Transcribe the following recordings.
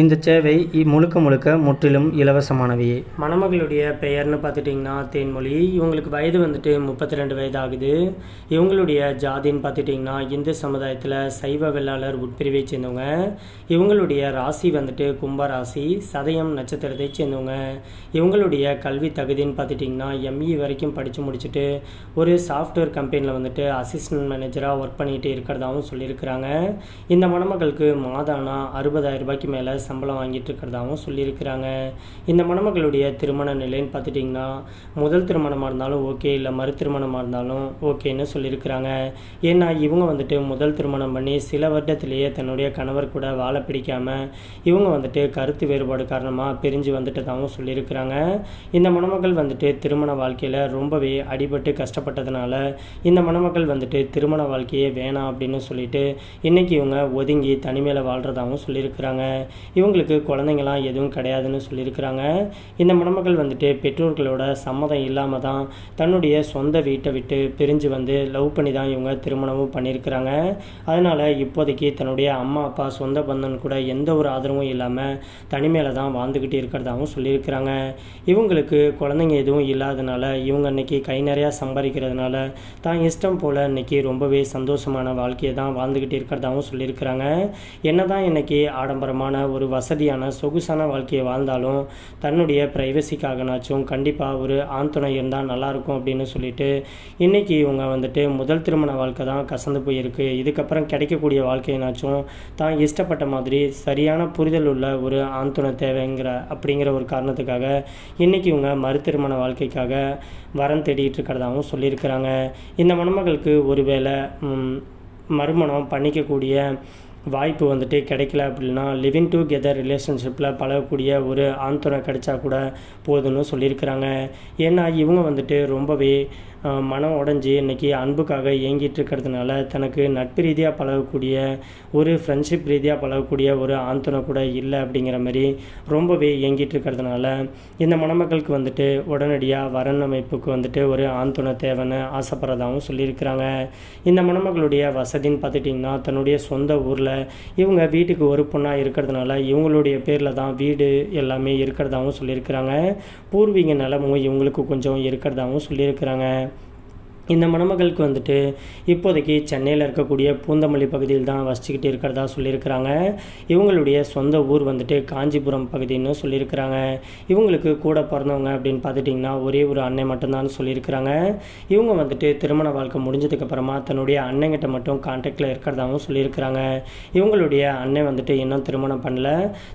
இந்த சேவை முழுக்க முழுக்க முற்றிலும் இலவசமானவையே மணமகளுடைய பெயர்னு பார்த்துட்டிங்கன்னா தேன்மொழி. இவங்களுக்கு வயது வந்துட்டு முப்பத்தி ரெண்டு வயது ஆகுது இவங்களுடைய ஜாதின்னு பார்த்துட்டிங்கன்னா இந்து சமுதாயத்தில் சைவ வெள்ளாளர் உட்பிரிவை சேர்ந்தவங்க. இவங்களுடைய ராசி வந்துட்டு கும்ப ராசி சதயம் நட்சத்திரத்தை சேர்ந்தவங்க. இவங்களுடைய கல்வி தகுதின்னு பார்த்துட்டிங்கன்னா எம்இ வரைக்கும் படித்து முடிச்சுட்டு ஒரு சாஃப்ட்வேர் கம்பெனியில் வந்துட்டு அசிஸ்டன்ட் மேனேஜராக ஒர்க் பண்ணிகிட்டு இருக்கிறதாகவும் சொல்லியிருக்கிறாங்க. இந்த மணமகளுக்கு மாதானா அறுபதாயிரம் ரூபாய்க்கு மேலே சம்பளம் வாங்கிட்டு இருக்கிறதாவும் சொல்லியிருக்கிறாங்க. இந்த மணமகளுடைய திருமண நிலைன்னு பார்த்துட்டிங்கன்னா முதல் திருமணமாக இருந்தாலும் ஓகே இல்லை மறு திருமணமாக இருந்தாலும் ஓகேன்னு சொல்லியிருக்கிறாங்க. ஏன்னா இவங்க வந்துட்டு முதல் திருமணம் பண்ணி சில வருடத்திலேயே தன்னுடைய கணவர் கூட வாழ பிடிக்காமல் இவங்க வந்துட்டு கருத்து வேறுபாடு காரணமாக பிரிஞ்சு வந்துட்டதாகவும் சொல்லியிருக்கிறாங்க. இந்த மணமகள் வந்துட்டு திருமண வாழ்க்கையில் ரொம்பவே அடிபட்டு கஷ்டப்பட்டதுனால இந்த மணமகள் வந்துட்டு திருமண வாழ்க்கையே வேணாம் அப்படின்னு சொல்லிட்டு இன்னைக்கு இவங்க ஒதுங்கி தனிமையில் வாழ்கிறதாகவும் சொல்லியிருக்கிறாங்க. இவங்களுக்கு குழந்தைங்களாம் எதுவும் கிடையாதுன்னு சொல்லியிருக்கிறாங்க. இந்த மணமகள் வந்துட்டு பெற்றோர்களோட சம்மதம் இல்லாமல் தான் தன்னுடைய சொந்த வீட்டை விட்டு பிரிஞ்சு வந்து லவ் பண்ணி தான் இவங்க திருமணமும் பண்ணியிருக்கிறாங்க. அதனால் இப்போதைக்கு தன்னுடைய அம்மா அப்பா சொந்த பந்தன் கூட எந்த ஒரு ஆதரவும் இல்லாமல் தனிமையில் தான் வாழ்ந்துக்கிட்டு இருக்கிறதாகவும் சொல்லியிருக்கிறாங்க. இவங்களுக்கு குழந்தைங்க எதுவும் இல்லாதனால இவங்க இன்னைக்கு கை நிறையா சம்பாதிக்கிறதுனால தான் இஷ்டம் போல் இன்னைக்கு ரொம்பவே சந்தோஷமான வாழ்க்கையை தான் வாழ்ந்துக்கிட்டு இருக்கிறதாகவும் சொல்லியிருக்கிறாங்க. என்னதான் இன்னைக்கு ஆடம்பரமான ஒரு ஒரு வசதியான சொகுசான வாழ்க்கையை வாழ்ந்தாலும் தன்னுடைய ப்ரைவசிக்காகனாச்சும் கண்டிப்பாக ஒரு ஆண் துணை இருந்தால் நல்லாயிருக்கும் அப்படின்னு சொல்லிட்டு இன்னைக்கு இவங்க வந்துட்டு முதல் திருமண வாழ்க்கை தான் கசந்து போயிருக்கு. இதுக்கப்புறம் கிடைக்கக்கூடிய வாழ்க்கையினாச்சும் தான் இஷ்டப்பட்ட மாதிரி சரியான புரிதல் உள்ள ஒரு ஆண் துணை தேவைங்கிற அப்படிங்கிற ஒரு காரணத்துக்காக இன்றைக்கி இவங்க மறுதிருமண வாழ்க்கைக்காக வரம் தேடிட்டு இருக்கிறதாகவும் சொல்லியிருக்கிறாங்க. இந்த மணமகளுக்கு ஒருவேளை மறுமணம் பண்ணிக்கக்கூடிய வாய்ப்பு வந்துட்டு கிடைக்கல அப்படின்னா லிவிங் டுகெதர் ரிலேஷன்ஷிப்பில் பழகக்கூடிய ஒரு ஆண் துணை கிடைச்சா கூட போதும்னு சொல்லியிருக்கிறாங்க. ஏன்னா இவங்க வந்துட்டு ரொம்பவே மனம் உடஞ்சி இன்னைக்கு அன்புக்காக ஏங்கிட்டு இருக்கிறதுனால தனக்கு நட்பு ரீதியாக பழகக்கூடிய ஒரு ஃப்ரெண்ட்ஷிப் ரீதியாக பழகக்கூடிய ஒரு ஆந்தனை கூட இல்லை அப்படிங்கிற மாதிரி ரொம்பவே இயங்கிட்டு இருக்கிறதுனால இந்த மணமக்களுக்கு வந்துட்டு உடனடியாக வரன் அமைப்புக்கு வந்துட்டு ஒரு ஆண் தேவைன்னு ஆசைப்படுறதாகவும் சொல்லியிருக்கிறாங்க. இந்த மணமகளுடைய வசதின்னு பார்த்துட்டிங்கன்னா தன்னுடைய சொந்த ஊரில் இவங்க வீட்டுக்கு ஒரு பொண்ணாக இருக்கிறதுனால இவங்களுடைய பேரில் தான் வீடு எல்லாமே இருக்கிறதாகவும் சொல்லியிருக்கிறாங்க. பூர்வீக நிலமும் இவங்களுக்கு கொஞ்சம் இருக்கிறதாகவும் சொல்லியிருக்கிறாங்க. இந்த மணமகளுக்கு வந்துட்டு இப்போதைக்கு சென்னையில் இருக்கக்கூடிய பூந்தமல்லி பகுதியில் தான் வசிச்சுக்கிட்டு இருக்கிறதா சொல்லியிருக்கிறாங்க. இவங்களுடைய சொந்த ஊர் வந்துட்டு காஞ்சிபுரம் பகுதின்னு சொல்லியிருக்கிறாங்க. இவங்களுக்கு கூட பிறந்தவங்க அப்படின்னு பார்த்துட்டிங்கன்னா ஒரே ஒரு அண்ணன் மட்டும்தான் சொல்லியிருக்கிறாங்க. இவங்க வந்துட்டு திருமண வாழ்க்கை முடிஞ்சதுக்கப்புறமா தன்னுடைய அண்ணங்கிட்ட மட்டும் கான்டாக்டில் இருக்கிறதாகவும் சொல்லியிருக்கிறாங்க. இவங்களுடைய அண்ணன் வந்துட்டு இன்னும் திருமணம் பண்ணல.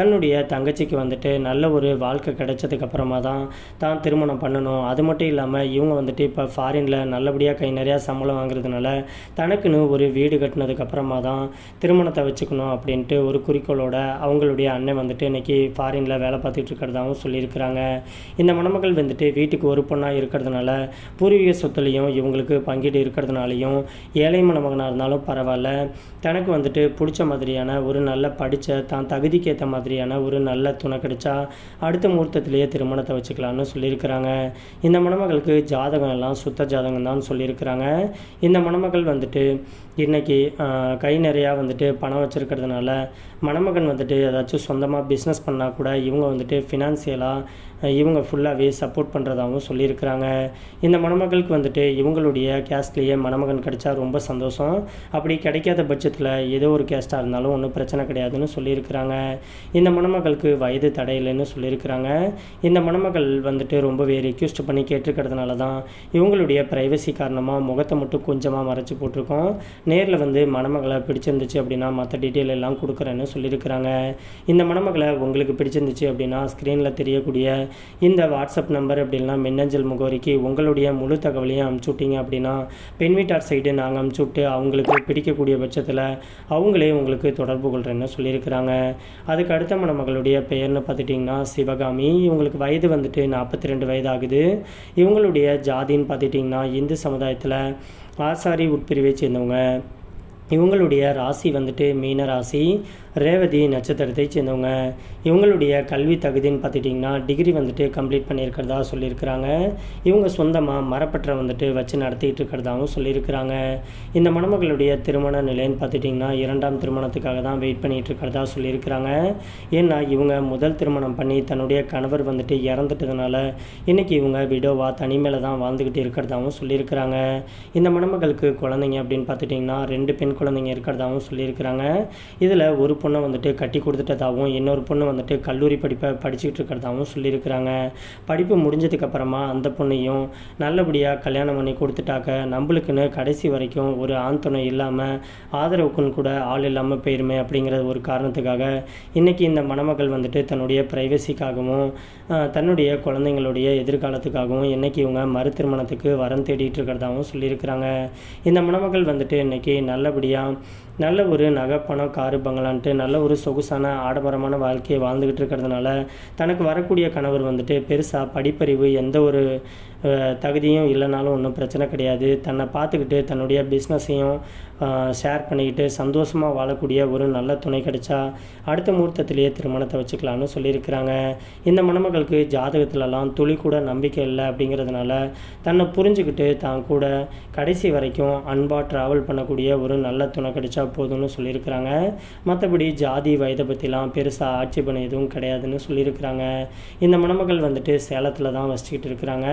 தன்னுடைய தங்கச்சிக்கு வந்துட்டு நல்ல ஒரு வாழ்க்கை கிடைச்சதுக்கப்புறமா தான் தான் திருமணம் பண்ணணும். அது மட்டும் இல்லாமல் இவங்க வந்துட்டு இப்போ ஃபாரினில் நல்ல நல்லபடியாக கை நிறையா சம்பளம் வாங்குறதுனால தனக்குன்னு ஒரு வீடு கட்டினதுக்கு அப்புறமா தான் திருமணத்தை வச்சுக்கணும் அப்படின்ட்டு ஒரு குறிக்கோளோட அவங்களுடைய அண்ணன் வந்துட்டு இன்னைக்கு ஃபாரினில் வேலை பார்த்துட்டு இருக்கிறதாகவும் சொல்லியிருக்கிறாங்க. இந்த மணமகள் வந்துட்டு வீட்டுக்கு ஒரு பொண்ணாக இருக்கிறதுனால பூர்வீக சொத்துலேயும் இவங்களுக்கு பங்கீடு இருக்கிறதுனாலையும் ஏழை மணமகனாக இருந்தாலும் பரவாயில்ல. தனக்கு வந்துட்டு பிடிச்ச மாதிரியான ஒரு நல்ல படித்த தான் தகுதிக்கு ஏற்ற மாதிரியான ஒரு நல்ல துணை கிடைச்சா அடுத்த முகூர்த்தத்திலேயே திருமணத்தை வச்சுக்கலாம்னு சொல்லியிருக்கிறாங்க. இந்த மணமகளுக்கு ஜாதகம் எல்லாம் சுத்த ஜாதகம் தான் சொல்லியிருக்கிறாங்க. இந்த மணமகள் வந்துட்டு இன்னைக்கு கை நிறையா வந்துட்டு பணம் வச்சுருக்கிறதுனால மணமகன் வந்துட்டு ஏதாச்சும் சொந்தமாக பிஸ்னஸ் பண்ணால் கூட இவங்க வந்துட்டு ஃபினான்சியலாக இவங்க ஃபுல்லாகவே சப்போர்ட் பண்ணுறதாகவும் சொல்லியிருக்கிறாங்க. இந்த மணமகளுக்கு வந்துட்டு இவங்களுடைய கேஸ்ட்லேயே மணமகன் கிடைச்சா ரொம்ப சந்தோஷம். அப்படி கிடைக்காத பட்சத்தில் ஏதோ ஒரு கேஸ்ட்டாக இருந்தாலும் ஒன்றும் பிரச்சனை கிடையாதுன்னு சொல்லியிருக்கிறாங்க. இந்த மணமகளுக்கு வயது தடையில்லைன்னு சொல்லியிருக்கிறாங்க. இந்த மணமகள் வந்துட்டு ரொம்பவே ரெக்யூஸ்ட் பண்ணி கேட்டிருக்கிறதுனால தான் இவங்களுடைய ப்ரைவசி காரணமாக முகத்தை மட்டும் கொஞ்சமாக மறைச்சி போட்டிருக்கோம். நேரில் வந்து மணமகளை பிடிச்சிருந்துச்சு அப்படின்னா மற்ற டீட்டெயில் எல்லாம் கொடுக்குறேன்னு சொல்லியிருக்கிறாங்க. இந்த மணமகளை உங்களுக்கு பிடிச்சிருந்துச்சு அப்படின்னா ஸ்க்ரீனில் தெரியக்கூடிய இந்த வாட்ஸ்அப் நம்பர் அப்படின்னா மின்னஞ்சல் முகவரிக்கு உங்களுடைய முழு தகவலையும் அனுப்பிச்சு விட்டீங்க அப்படின்னா பெண் வீட்டார் சைடு நாங்கள் அனுப்பிச்சு விட்டு அவங்களுக்கு பிடிக்கக்கூடிய பட்சத்தில் அவங்களே உங்களுக்கு தொடர்பு கொள்கிறேன்னு சொல்லியிருக்கிறாங்க. அதுக்கு அடுத்த மணமகளுடைய பெயர்னு பார்த்துட்டிங்கன்னா சிவகாமி. இவங்களுக்கு வயது வந்துட்டு நாற்பத்தி ரெண்டு வயது ஆகுது இவங்களுடைய ஜாதின்னு பார்த்துட்டிங்கன்னா இந்து சமுதாயத்தில் ஆசாரி உட்பிரிவை சேர்ந்தவங்க இவங்களுடைய ராசி வந்துட்டு மீன ராசி. ரேவதி நட்சத்திரத்தை சேர்ந்தவங்க. இவங்களுடைய கல்வி தகுதின்னு பார்த்துட்டிங்கன்னா டிகிரி வந்துட்டு கம்ப்ளீட் பண்ணியிருக்கிறதா சொல்லியிருக்கிறாங்க. இவங்க சொந்தமாக மரப்பற்றை வந்துட்டு வச்சு நடத்திட்டு இருக்கிறதாகவும் சொல்லியிருக்கிறாங்க. இந்த மணமகளுடைய திருமண நிலைன்னு பார்த்துட்டிங்கன்னா இரண்டாம் திருமணத்துக்காக தான் வெயிட் பண்ணிகிட்டு இருக்கிறதா சொல்லியிருக்கிறாங்க. ஏன்னா இவங்க முதல் திருமணம் பண்ணி தன்னுடைய கணவர் வந்துட்டு இறந்துட்டதுனால இன்றைக்கி இவங்க விடோவா தனிமையில் தான் வாழ்ந்துக்கிட்டு இருக்கிறதாகவும் சொல்லியிருக்கிறாங்க. இந்த மணமகளுக்கு குழந்தைங்க அப்படின்னு பார்த்துட்டிங்கன்னா ரெண்டு பெண் குழந்தைங்க இருக்கிறதாகவும் சொல்லியிருக்கிறாங்க. இதில் ஒரு பொண்ணை வந்துட்டு கட்டி கொடுத்துட்டதாகவும் இன்னொரு பொண்ணு வந்துட்டு கல்லூரி படிப்பை படிச்சுக்கிட்டு இருக்கிறதாகவும் சொல்லியிருக்கிறாங்க. படிப்பு முடிஞ்சதுக்கப்புறமா அந்த பொண்ணையும் நல்லபடியாக கல்யாணம் பண்ணி கொடுத்துட்டாக்க நம்மளுக்குன்னு கடைசி வரைக்கும் ஒரு ஆண் துணை இல்லாமல் ஆதரவுக்குன்னு கூட ஆள் இல்லாமல் போயிருமே அப்படிங்கிற ஒரு காரணத்துக்காக இன்றைக்கி இந்த மணமகள் வந்துட்டு தன்னுடைய ப்ரைவசிக்காகவும் தன்னுடைய குழந்தைங்களுடைய எதிர்காலத்துக்காகவும் இன்றைக்கி இவங்க மறு திருமணத்துக்கு வரம் தேடிட்டு இருக்கிறதாகவும் சொல்லியிருக்கிறாங்க. இந்த மணமகள் வந்துட்டு இன்றைக்கி நல்லபடியாக நல்ல ஒரு நகை பணம் காரு பங்களான்ட்டு நல்ல ஒரு சொகுசான ஆடம்பரமான வாழ்க்கையை வாழ்ந்துக்கிட்டு இருக்கிறதுனால தனக்கு வரக்கூடிய கணவர் வந்துட்டு பெருசாக படிப்பறிவு எந்த ஒரு தகுதியும் இல்லைனாலும் ஒன்றும் பிரச்சனை கிடையாது. தன்னை பார்த்துக்கிட்டு தன்னுடைய பிஸ்னஸையும் ஷேர் பண்ணிக்கிட்டு சந்தோஷமாக வாழக்கூடிய ஒரு நல்ல துணை கிடைச்சா அடுத்த முகூர்த்தத்திலேயே திருமணத்தை வச்சுக்கலான்னு சொல்லியிருக்கிறாங்க. இந்த மணமகளுக்கு ஜாதகத்திலலாம் துளி கூட நம்பிக்கை இல்லை அப்படிங்கிறதுனால தன்னை புரிஞ்சுக்கிட்டு தான் கூட கடைசி வரைக்கும் அன்பாக ட்ராவல் பண்ணக்கூடிய ஒரு நல்ல துணை கிடைச்சா போதும்னு சொல்லியிருக்கிறாங்க. மற்றபடி ஜாதி வயதை பற்றிலாம் பெருசாக ஆட்சேபணம் எதுவும் கிடையாதுன்னு சொல்லியிருக்கிறாங்க. இந்த மணமகள் வந்துட்டு சேலத்தில் தான் வசிச்சுக்கிட்டு இருக்கிறாங்க.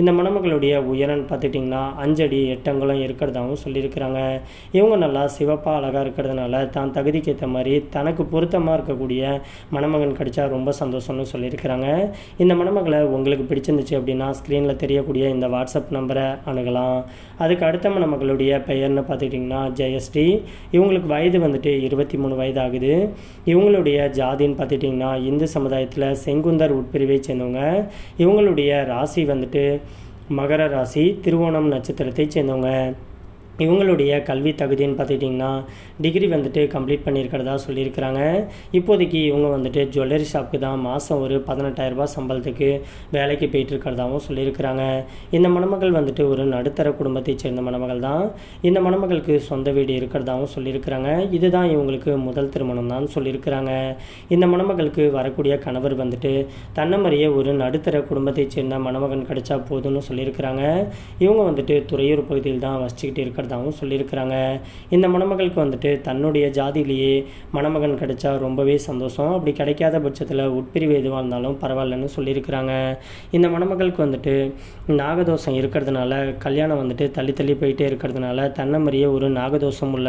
இந்த மணமகளுடைய உயரம்னு பார்த்துட்டிங்கன்னா அஞ்சடி எட்டங்களும் இருக்கிறதாகவும் சொல்லியிருக்கிறாங்க. இவங்க நல்லா சிவப்பாக அழகாக இருக்கிறதுனால தான் தகுதிக்கு ஏற்ற மாதிரி தனக்கு பொருத்தமாக இருக்கக்கூடிய மணமகன் கிடைச்சா ரொம்ப சந்தோஷம்னு சொல்லியிருக்கிறாங்க. இந்த மணமகளை உங்களுக்கு பிடிச்சிருந்துச்சு அப்படின்னா ஸ்க்ரீனில் தெரியக்கூடிய இந்த வாட்ஸ்அப் நம்பரை அணுகலாம். அதுக்கு அடுத்த மணமகளுடைய பெயர்னு பார்த்துக்கிட்டிங்கன்னா ஜெயஸ்ரீ. இவங்களுக்கு வயது வந்துட்டு இருபத்தி மூணு வயது ஆகுது இவங்களுடைய ஜாதின்னு பார்த்துட்டிங்கன்னா இந்து சமுதாயத்தில் செங்குந்தர் உட்பிரிவை சேர்ந்தவங்க. இவங்களுடைய ராசி வந்துட்டு மகர ராசி திருவோணம் நட்சத்திரத்தை சேர்ந்தவங்க. இவங்களுடைய கல்வி தகுதின்னு பார்த்துக்கிட்டிங்கன்னா டிகிரி வந்துட்டு கம்ப்ளீட் பண்ணியிருக்கிறதா சொல்லியிருக்கிறாங்க. இப்போதைக்கு இவங்க வந்துட்டு ஜுவல்லரி ஷாப்புக்கு தான் மாதம் ஒரு பதினெட்டாயிரரூபா சம்பளத்துக்கு வேலைக்கு போயிட்டு இருக்கிறதாவும் சொல்லியிருக்கிறாங்க. இந்த மணமகள் வந்துட்டு ஒரு நடுத்தர குடும்பத்தைச் சேர்ந்த மணமகள் தான். இந்த மணமகளுக்கு சொந்த வீடு இருக்கிறதாகவும் சொல்லியிருக்கிறாங்க. இதுதான் இவங்களுக்கு முதல் திருமணம் தான் சொல்லியிருக்கிறாங்க. இந்த மணமகளுக்கு வரக்கூடிய கணவர் வந்துட்டு தன்னமறிய ஒரு நடுத்தர குடும்பத்தைச் சேர்ந்த மணமகன் கிடைச்சா போதும்னு சொல்லியிருக்கிறாங்க. இவங்க வந்துட்டு துறையூர் பகுதியில் தான் வசிச்சுக்கிட்டு இருக்கிறதாகவும் சொல்லியிருக்கிறாங்க. இந்த மணமகளுக்கு வந்துட்டு தன்னுடைய ஜாதியிலேயே மணமகன் கிடைச்சா ரொம்பவே சந்தோஷம். அப்படி கிடைக்காத பட்சத்தில் உட்பிரிவு எதுவாக இருந்தாலும் பரவாயில்லன்னு சொல்லியிருக்கிறாங்க. இந்த மணமகளுக்கு வந்துட்டு நாகதோஷம் இருக்கிறதுனால கல்யாணம் வந்துட்டு தள்ளி தள்ளி போயிட்டே இருக்கிறதுனால தன்னமறிய ஒரு நாகதோஷம் உள்ள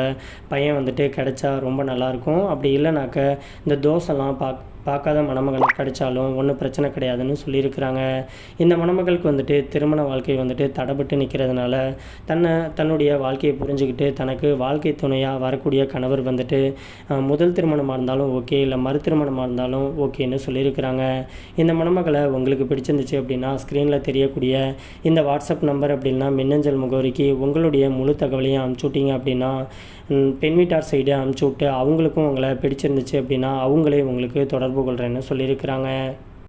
பையன் வந்துட்டு கிடைச்சா ரொம்ப நல்லாயிருக்கும். அப்படி இல்லைனாக்க இந்த தோசைலாம் பார்க்க பார்க்காத மணமகன் கிடைச்சாலும் ஒன்றும் பிரச்சனை கிடையாதுன்னு சொல்லியிருக்கிறாங்க. இந்த மணமகளுக்கு வந்துட்டு திருமண வாழ்க்கை வந்துட்டு தடைபட்டு நிற்கிறதுனால தன்னை தன்னுடைய வாழ்க்கையை புரிஞ்சுக்கிட்டு தனக்கு வாழ்க்கை துணையாக வரக்கூடிய கணவர் வந்துட்டு முதல் திருமணமாக இருந்தாலும் ஓகே இல்லை மறு திருமணமாக இருந்தாலும் ஓகேன்னு சொல்லியிருக்கிறாங்க. இந்த மணமகளை உங்களுக்கு பிடிச்சிருந்துச்சு அப்படின்னா ஸ்க்ரீனில் தெரியக்கூடிய இந்த வாட்ஸ்அப் நம்பர் அப்படின்னா மின்னஞ்சல் முகவரிக்கு உங்களுடைய முழு தகவலையும் அனுப்பிச்சு விட்டீங்க அப்படின்னா பெண் வீட்டார் சைடு அனுப்பிச்சி விட்டு அவங்களுக்கும் உங்களை பிடிச்சிருந்துச்சு அப்படின்னா அவங்களே உங்களுக்கு தொடர்பு கொள்கிறேன்னு சொல்லியிருக்கிறாங்க.